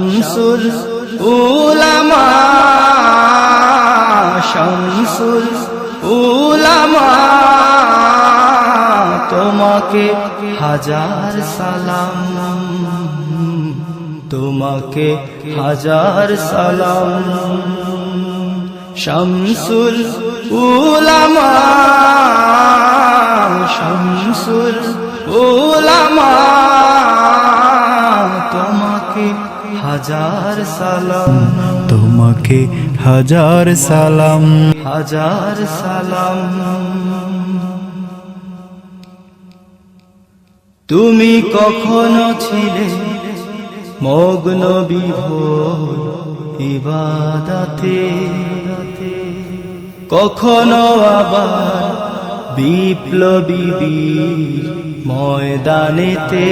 শামসুল উলামা শামসুল উলামা তোমাকে হাজার সালাম তোমাকে হাজার সালাম। শামসুল উলামা হাজার সালাম। তোমাকে হাজার সালাম। হাজার সালাম। তুমি কখনো ছিলে মগ্ন বিভোর ইবাদাতে। কখনো আবার বিপ্লবী ময়দানেতে।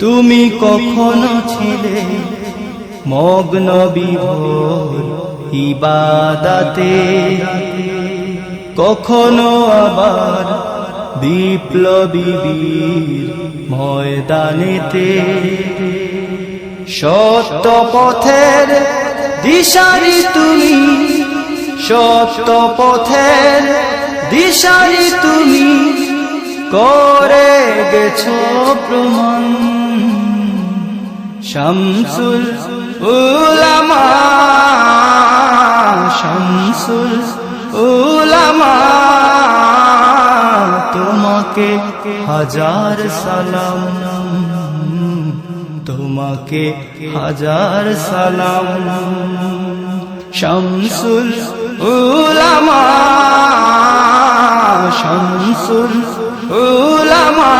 তুমি কখনো ছিলে মগ্ন বিভোর ইবাদাতে। কখনো আবার বিপ্লবী বীর ময়দানেতে। সত্য পথের দিশারি তুমি, সত্য পথের দিশারি তুমি, করে গেছো প্রমাণ। শামসুল উলামা শামসুল উলামা তোমাকে হাজার সালাম তোমাকে হাজার সালাম। শামসুল উলামা শামসুল উলামা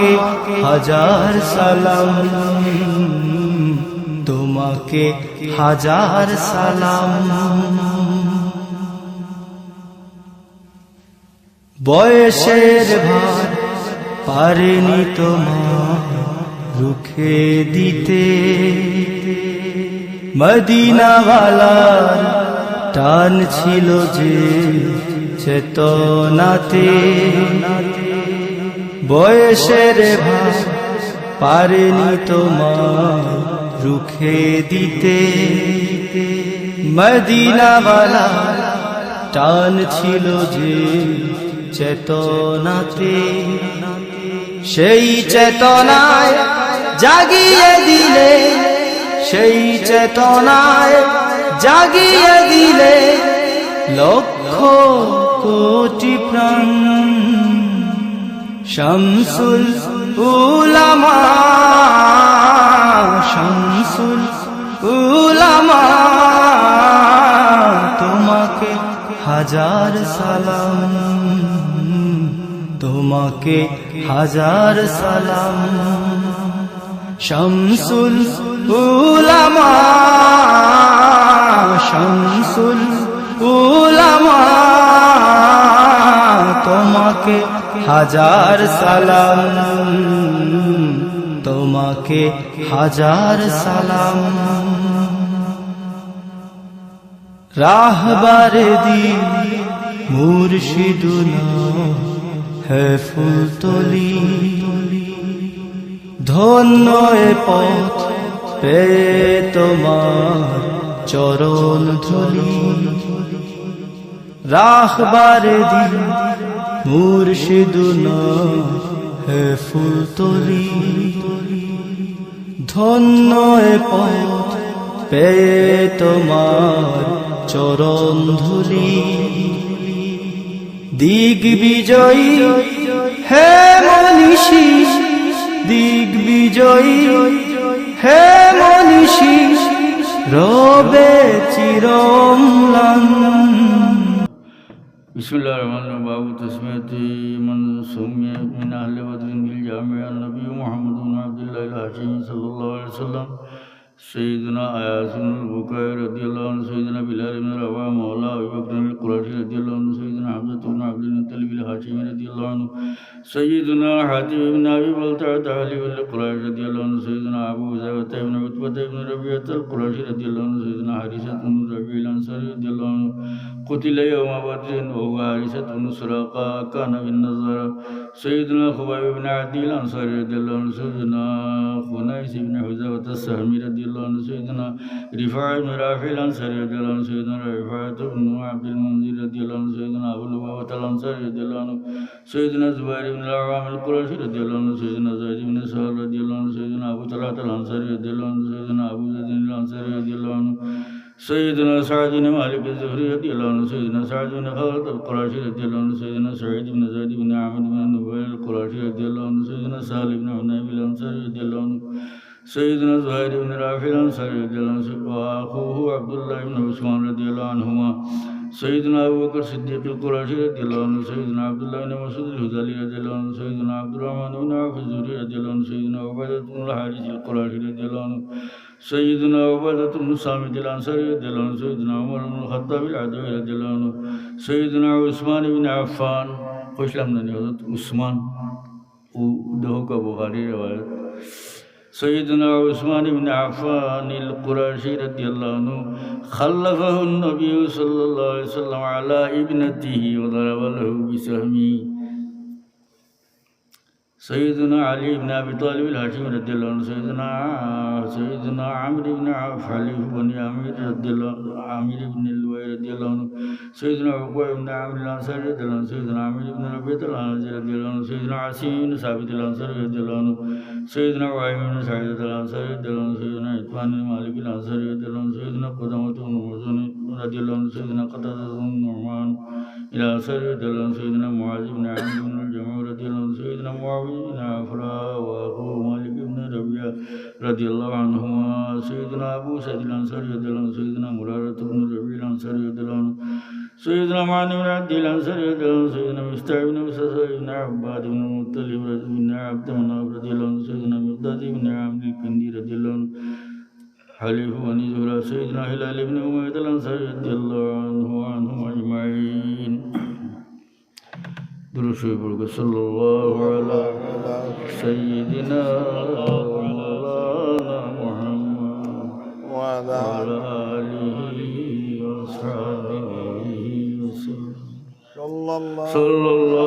তোমাকে হাজার সালাম। তোমাকে হাজার সালাম। বয়সের ভার পারেনি তোমার রুখে দিতে। মদিনাওয়ালার টান ছিল যে চেতনাতে। বয়সের ভার পারেনি তোমার রুখে দিতে। মদিনাওয়ালা টান ছিল যে চেতনাতে। সেই চেতনায় জাগিয়ে দিলে, সেই চেতনায় জাগিয়ে দিলে লক্ষ কোটি প্রাণ শামসুল উলামা শামসুল উলামা, তোমাকে হাজার সালাম, তোমাকে হাজার সালাম। শামসুল উলামা শামসুল উলামা, তোমাকে হাজার সালাম। তোমাকে হাজার সালাম। রাহবার দিন মুর্শিদুনা হে ফুলতলি। ধন্য এ পথ পে তোমার চরণ ধুলি। রাহবার দিন মুর্শিদুনা হে ফুলতলি। ধন্য পথ পে তোমার চরণ ধুলি। দিগ বিজয়ী হে মনীষী, দিগ বিজয়ী হে মনীষী, রবে চিরম্লান। بسم اللہ الرحمن الرحیم باب تسمیت من سمی من اہل بدن بالجامع النبی محمد بن عبداللہ الحشمی صلی اللہ علیہ وسلم سیدنا ایاس بن رضی اللہ عنہ سیدنا بلال بن روا مولا ابو بکر القرشی رضی اللہ عنہ سیدنا حمزہ بن عبد المطلب رضی اللہ عنہ سيدنا حاتم بن أبي بلتعة علي بن القرشي رضي الله عنه سيدنا أبو زيد بن عتبة بن ربيعة القرشي رضي الله عنه سيدنا حارثة بن ربيع الأنصاري رضي الله عنه. قتل يوم بدر وهو حارثة بن سراقة كان بالنظر سيدنا خبيب بن عدي الأنصاري رضي الله عنه سيدنا خنيس بن حذافة السهمي رضي الله عنه سيدنا رفاعة بن رافع الأنصاري رضي الله عنه سيدنا رفاعة بن عبد المنذر رضي الله عنه سيدنا أبو لبابة الأنصاري رضي الله عنه سيدنا زبير بن العوام القرشي رضي الله عنه سيدنا زيد بن سهل رضي الله عنه سيدنا أبو طلحة الأنصاري رضي الله عنه سيدنا أبو زيد الأنصاري رضي الله عنه سيدنا سعد بن مالك الزهري رضي الله عنه سيدنا سعد بن خالد القرشي رضي الله عنه سيدنا سعيد بن زيد بن عامر بن نبيل القرشي رضي الله عنه سيدنا سالم بن عنيب الأنصاري رضي الله عنه سيدنا زهير بن رافع الأنصاري رضي الله عنه وأخوه عبد الله بن عثمان رضي الله عنهما سيدنا أبو بكر الصديق القرشي رضي الله عنه سيدنا عبد الله بن مسعود الهذلي رضي الله عنه سيدنا عبد الرحمن بن عوف الزهري رضي الله عنه سيدنا عبادة بن الحارث القرشي رضي الله عنه سيدنا عبادة بن صامت الأنصاري رضي الله عنه سيدنا عمر بن الخطاب العدوي رضي الله عنه سيدنا عثمان بن عفان خوش لمنا حضرت عثمان وده کا بخاری روایت سيدنا عثمان بن عفان القرشي رضي الله عنه خلفه النبي صلى الله عليه وسلم على ابنته وضرب له بسهمه. সৈয়দনা আলী ইবনে আবি তালিব হাসিম রদ্দিল্লাহ সৈয়দনা সৈয়দনা আমির ইবনে আলী বনি আমির রদ্দিল্লাহ আমির ইবনে লুয়াই রদ্দিল্লাহ সৈয়দনা উকবা ইবনে আমির আনসারি রদ্দিল্লাহ সৈয়দনা আমির ইবনে রবিতুল আনজি রদ্দিল্লাহ সৈয়দনা আসিম ইবনে সাবিতুল আনসারি রদ্দিল্লাহ সৈয়দনা ওয়াইম ইবনে সাইদুল আনসারি রদ্দিল্লাহ সৈয়দনা ইতমান ইবনে মালিক আনসারি রদ্দিল্লাহ সৈয়দনা কুদামাতুল মুজনি রদ্দিল্লাহ সৈয়দনা কাতাদাতুল নুমান عنه رضي الله عنه سيدنا رضي الله عنه رضي الله عنه معاذ بن عمرو بن الجموع رضي الله عنه سيدنا معاوية بن عفراء واخوه مالك بن ربيعة رضي الله عنهما سيدنا أبو سعيد الأنصاري رضي الله عنه سيدنا مرارة بن ربيع الأنصاري رضي الله عنه سيدنا معن بن عبد الأنصاري رضي الله عنه سيدنا مفتاح بن مسعود بن عباد بن المطلب بن عبد مناف رضي الله عنه سيدنا مقداد بن عامر الكندي رضي الله عنه حليف بني زهرة سيدنا هلال بن أمية الأنصاري رضي الله عنه درش برك صلى الله على سيدنا ومولانا محمد وعلى وعلى آله وأصحابه وسلم. صلى الله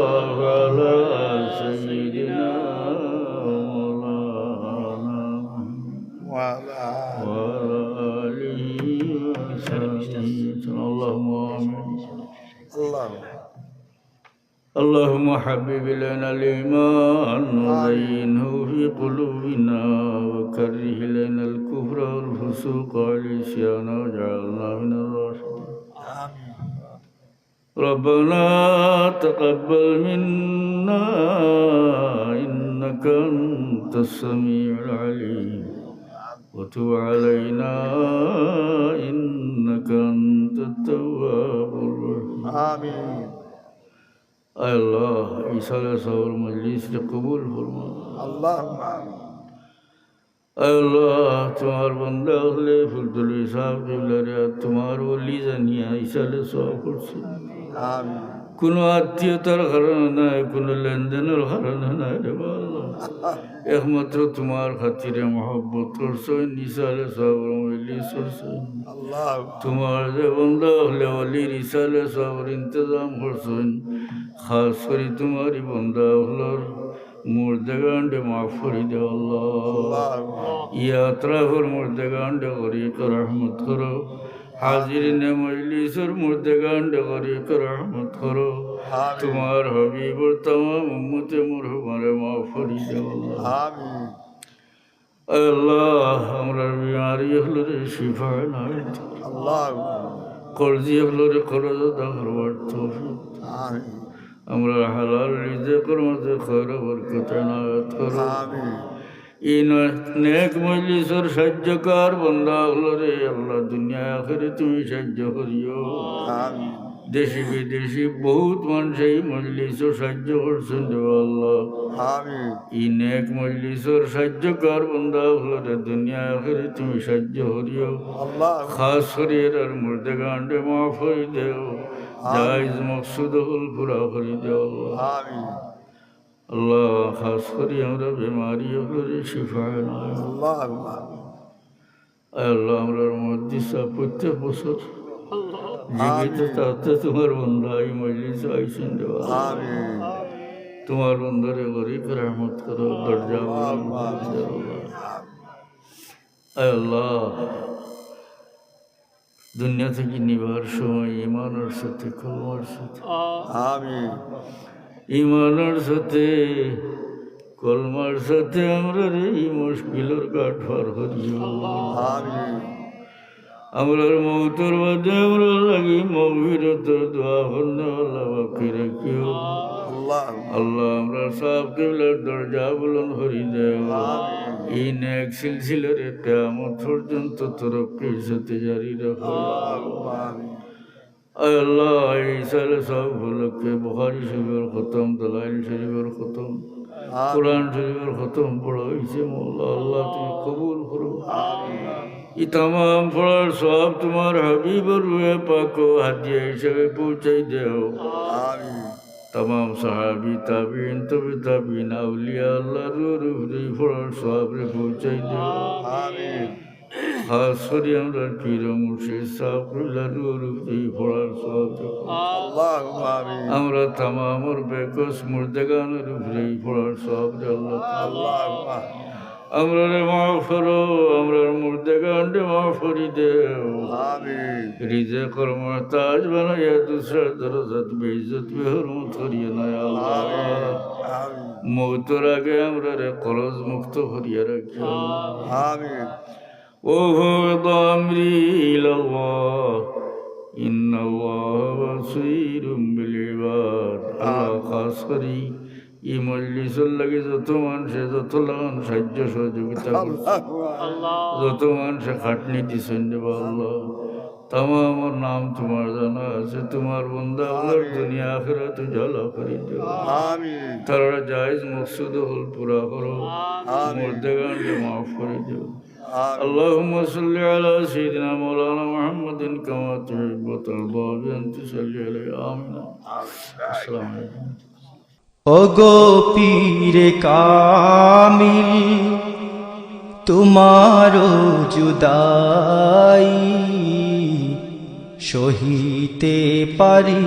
اللهم حبب إلينا الإيمان وزينه في قلوبنا وكره إلينا الكفر والفسوق والعصيان واجعلنا من الراشدين. ربنا تقبل منا إنك أنت السميع العليم. وتب علينا إنك أنت التواب الرحيم. آمين. আল্লাহ ইসালা সাহুল মজলিসকে কবুল ফরমা। আল্লাহ আল্লাহ তোমার বন্দা হলে ফুলতুলি সাহেব তোমার ওলি জানিয়া ইসালে সহ করছি। আমিন। কোনো আত্মীয়তার কারণে নাই কোনো লেনদেনের কারণে নাই রে একমাত্র তোমার খাতিরে মহব্বত করছ নিসালে সব রঙলি করছ। তোমার যে বন্ধ হলে অলি নিসালে সব ইন্তজাম করছ। খাস করে তোমারই বন্ধা হলর মুর্দেগান্ডে মাফ করি দে আল্লাহ। ইয়াত্রা হর মুর্দেগান্ডে করি তো রহমত করো। হাজির নে মজলিসের মধ্যে গান্ড করি রহমত করো। তোমার হবিবর তাম উম্মতে মরহুমারে মাফ করি আল্লাহ। আমরা বিমারি হলো রে শিফায় না আল্লাহ কর্জি হলো রে করজ দাখর বাড়ত আমরা হালাল রিজে কর্মতে খৈর বরকতে না করো। আমিন। নেক মজলিসর সাহায্যকার বন্ধা হলো রে আল্লাহ দুনিয়া আখেরে তুমি সাহায্য করিও। দেশি বিদেশি বহুত মানুষ এই মজলিসও সাহায্য করছেন আল্লাহ। ই নেক মজলিসর সাহায্যকার বন্ধা হলো রে দুনিয়া আখেরে তুমি সাহায্য করিও। খাস শরীর আর মুর্দে গান্ডে মাফ হয়ে দেও। জায়জ মকসুদ হল পুরা করে দেও। আমিন। আল্লাহ খাস করি আমরা বেমারি হলে শিফা নয়। আল্লাহ আল্লাহ। আমরা মসজিদ প্রত্যেক বছর জীবিত তাতে তোমার বন্ধু এই মজলিস আইসেন দেওয়া। তোমার বন্ধুরে গরিব রহমত করো দরজা আল্লাহ দুনিয়া থেকে নিবার সময় ইমানের সাথে কলমার সাথে। আমিন। ইমানের সাথে, কলমার সাথে আমরা রে এই মুশকিলের কাঠ পার করিও আমিন আমরা মৌতর বাদে আমরা লাগি করলে আল্লাহ আমরা সব কেবলের দরজা বলন হরি দেও। এই নেক সিলসিলের কেমত পর্যন্ত তরফের সাথে জারি রাখো। আল্লাহ ঈসার সবগুলোকে বহারি শরীফের খতম দলাইল শরীফের খতম কোরআন শরীফের খতম পড়ো ইসে মোল্লা আল্লাহ তুমি কবুল করো। ই তাম পড়ার সব তোমার হাবিবর রুয়ে পাকো হাদিয়া হিসেবে পৌঁছাই দেও। তাম সাহাবি তাবিন তবে তাবিন আউলিয়া আল্লাহ রুহ রুহ পড়ার সব রে পৌঁছাই দেও। আমিন। হাসরে আমরা পীরমুশে সাফরুল্লাহ নুরু এই ভোড়ার আমরা তামামর বেকস মুর্দেগানের উপরে এই ভোড়ার আল্লাহ আমরা রে মা ফরো আমরা মুর্দেগান রে মা ফরি দেও। রিজে করম তাজ বানাইয়া দুসরা দরজাত বেইজত বেহরমত করিয়ে নয় আল্লাহ। মৌতর আগে আমরা রে করজ মুক্ত করিয়া রাখি وفوض أمري إلى الله إن الله بصير بالعباد الله খাস করি এই মজলিসের লাগে যত মানুষে যত লাগান সাহায্য সহযোগিতা করছে যত মানুষে খাটনি দিছেন দেব আল্লাহ তামা আমার নাম তোমার জানা আছে তোমার বন্ধা আমার দুনিয়া আখেরা তো জ্বালা করি দেব আমিন তারা জায়জ মকসুদ হল পুরা করো মুর্দেগানকে মাফ করে দেব আমিন اللهم صل على سيدنا مولانا محمد كما تحب وترضى بأن تصلي عليه آمين السلام عليكم ওগো পীরে কামিল তোমারও জুদাই সহিতে পারি